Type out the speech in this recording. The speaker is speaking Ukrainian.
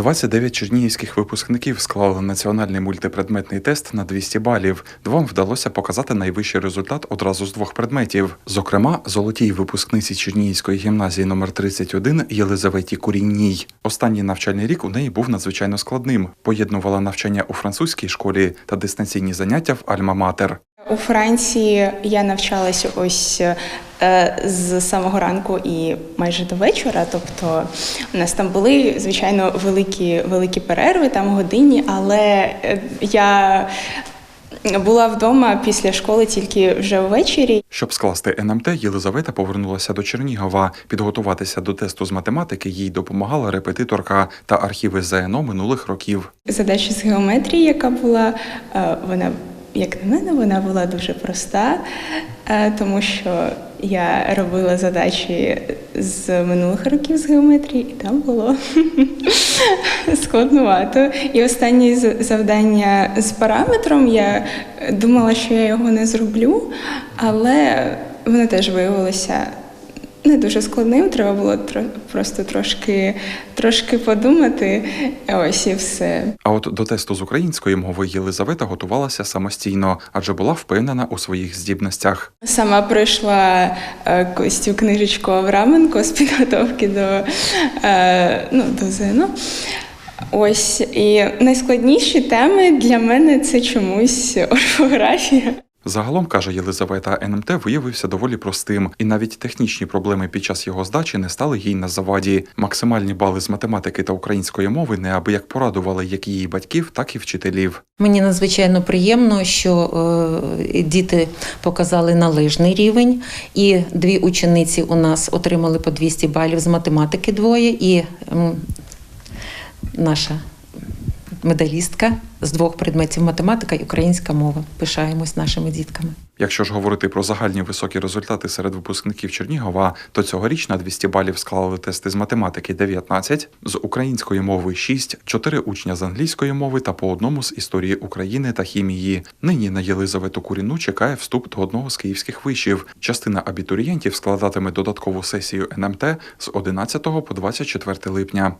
29 чернігівських випускників склали національний мультипредметний тест на 200 балів. Двом вдалося показати найвищий результат одразу з двох предметів. Зокрема, золотій випускниці Чернігівської гімназії номер 31 Єлизаветі Курінній. Останній навчальний рік у неї був надзвичайно складним. Поєднувала навчання у французькій школі та дистанційні заняття в Альма-Матер. У Франції я навчалася ось е, з самого ранку і майже до вечора. Тобто у нас там були звичайно великі, великі перерви, там годинні, але е, я була вдома після школи тільки вже ввечері. Щоб скласти НМТ, Єлизавета повернулася до Чернігова. Підготуватися до тесту з математики їй допомагала репетиторка та архіви ЗНО минулих років. Задача з геометрії, яка була, е, вона, як на мене, вона була дуже проста, е, тому що я робила задачі з минулих років з геометрії, і там було складнувато. І останнє завдання з параметром я думала, що я його не зроблю, але воно теж виявилося не дуже складним. Треба було просто трошки, трошки подумати. Ось і все. А от до тесту з української мови Єлизавета готувалася самостійно, адже була впевнена у своїх здібностях. Сама пройшла е, цю книжечку Авраменко з підготовки до, е, ну, до ЗНО. Ось і найскладніші теми для мене це чомусь орфографія. Загалом каже Єлизавета, НМТ виявився доволі простим, і навіть технічні проблеми під час його здачі не стали їй на заваді. Максимальні бали з математики та української мови неабияк порадували як її батьків, так і вчителів. Мені надзвичайно приємно, що е, діти показали належний рівень, і дві учениці у нас отримали по 200 балів з математики двоє, і наша медалістка з двох предметів математика і українська мова. Пишаємось нашими дітками. Якщо ж говорити про загальні високі результати серед випускників Чернігова, то цьогоріч на 200 балів склали тести з математики 19, з української мови 6, 4 учня з англійської мови та по одному з історії України та хімії. Нині на Єлизавету Куріну чекає вступ до одного з київських вишів. Частина абітурієнтів складатиме додаткову сесію НМТ з 11 по 24 липня.